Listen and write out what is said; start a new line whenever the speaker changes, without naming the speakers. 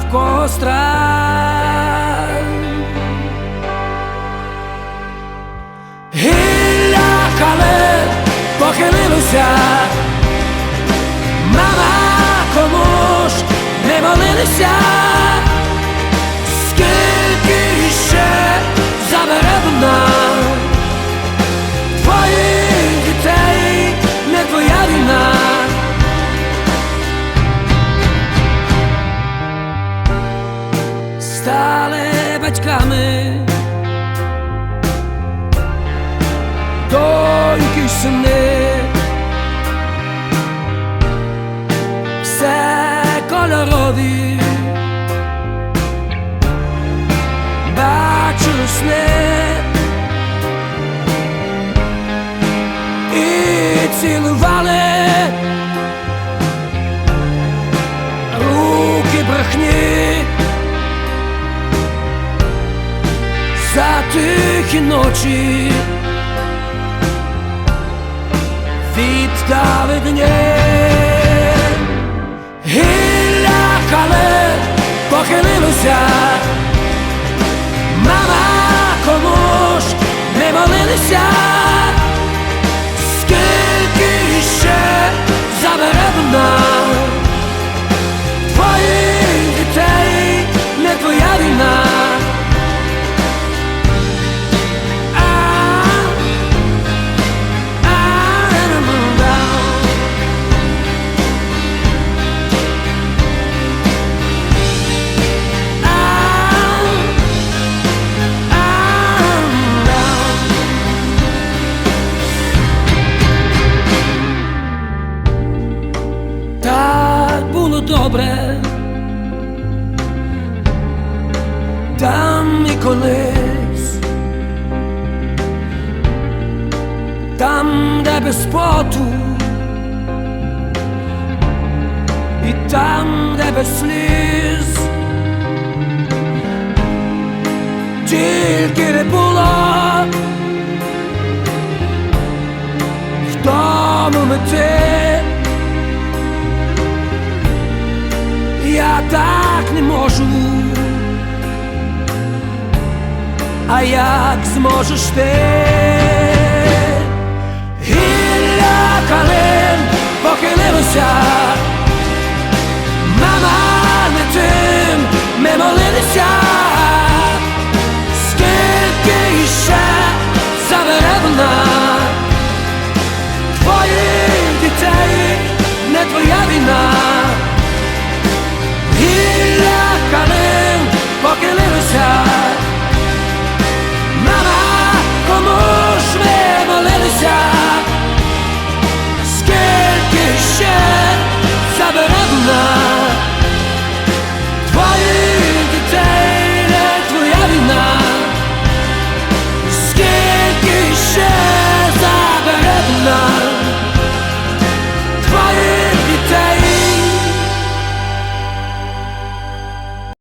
В костра. Гілля хале похилилося, мама кому ж не молилися, Стали батьками. доньки й сини, все кольорові, бачили сни і цілували За тихі ночі. Віддали дні. Гілля хале похилилося. Мама ж не молилися там і колись, там, де без поту, і там, де без тільки не було. В тому мети. Я так не можу, а як зможеш ти гілля калин похилилося.